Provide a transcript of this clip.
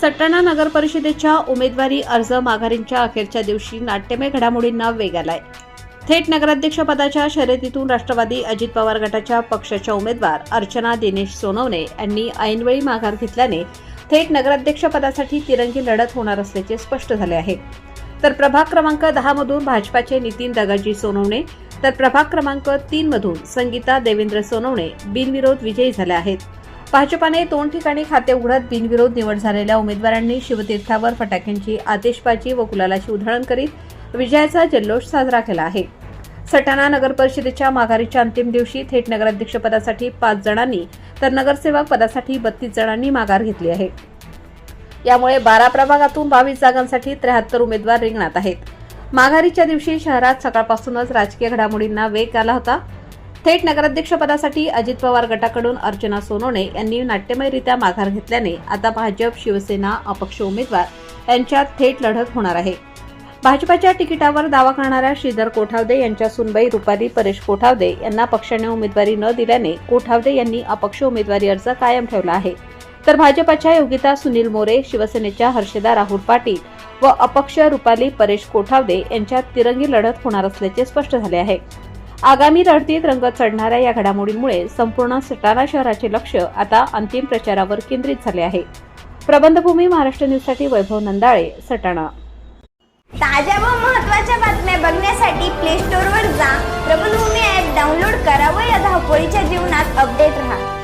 सटाणा नगर परिषदेच्या उमेदवारी अर्ज माघारींच्या अखेरच्या दिवशी नाट्यमय घडामोडींना वेग आलाय. थेट नगराध्यक्षपदाच्या शर्यतीतून राष्ट्रवादी अजित पवार गटाच्या पक्षाच्या उमेदवार अर्चना दिनेश सोनवणे यांनी ऐनवेळी माघार घेतल्याने थेट नगराध्यक्षपदासाठी तिरंगी लढत होणार असल्याचे स्पष्ट झाले आहे. तर प्रभाग क्रमांक दहा मधून भाजपाचे नितीन दगाजी सोनवणे तर प्रभाग क्रमांक तीन मधून संगीता देवेंद्र सोनवणे बिनविरोध विजयी झाल्या आहेत. भाजपाने दोन ठिकाणी खाते उघडत बिनविरोध निवड झालेल्या उमेदवारांनी शिवतीर्थावर फटाक्यांची आतिषबाजी व गुलालाची उधळण करीत विजयाचा जल्लोष साजरा केला आहे. सटाणा नगर परिषदेच्या माघारीच्या अंतिम दिवशी थेट नगराध्यक्षपदासाठी पाच जणांनी तर नगरसेवक पदासाठी बत्तीस जणांनी माघार घेतली आहे. यामुळे बारा प्रभागातून बावीस जागांसाठी त्र्याहत्तर उमेदवार रिंगणात आहेत. माघारीच्या दिवशी शहरात सकाळपासूनच राजकीय घडामोडींना वेग आला होता. थेट नगराध्यक्षपदासाठी अजित पवार गटाकडून अर्चना सोनवणे यांनी नाट्यमयरित्या माघार घेतल्याने आता भाजप शिवसेना अपक्ष उमेदवार यांच्यात थेट लढत होणार आहे. भाजपाच्या तिकिटावर दावा करणाऱ्या श्रीधर कोठावदे यांच्या सुनबाई रुपाली परेश कोठावदे यांना पक्षाने उमेदवारी न दिल्याने कोठावदे यांनी अपक्ष उमेदवारी अर्ज कायम ठेवला आहे. तर भाजपाच्या योगिता सुनील मोरे शिवसेनेच्या हर्षदा राहुल पाटील व अपक्ष रुपाली परेश कोठावदे यांच्यात तिरंगी लढत होणार असल्याचे स्पष्ट झाले आहे. आगामी रडतीत रंग चढणाऱ्या या घडामोडींमुळे संपूर्ण सटाणा शहराचे लक्ष आता अंतिम प्रचारावर केंद्रित झाले आहे. प्रबंधभूमी महाराष्ट्र न्यूजसाठी वैभव नंदाळे सटाणा. ताज्या व महत्त्वाच्या बातम्या बघण्यासाठी प्ले स्टोअरवर जा. प्रबंधभूमी ॲप डाउनलोड करा व या धावपळीच्या जीवनात अपडेट राहा.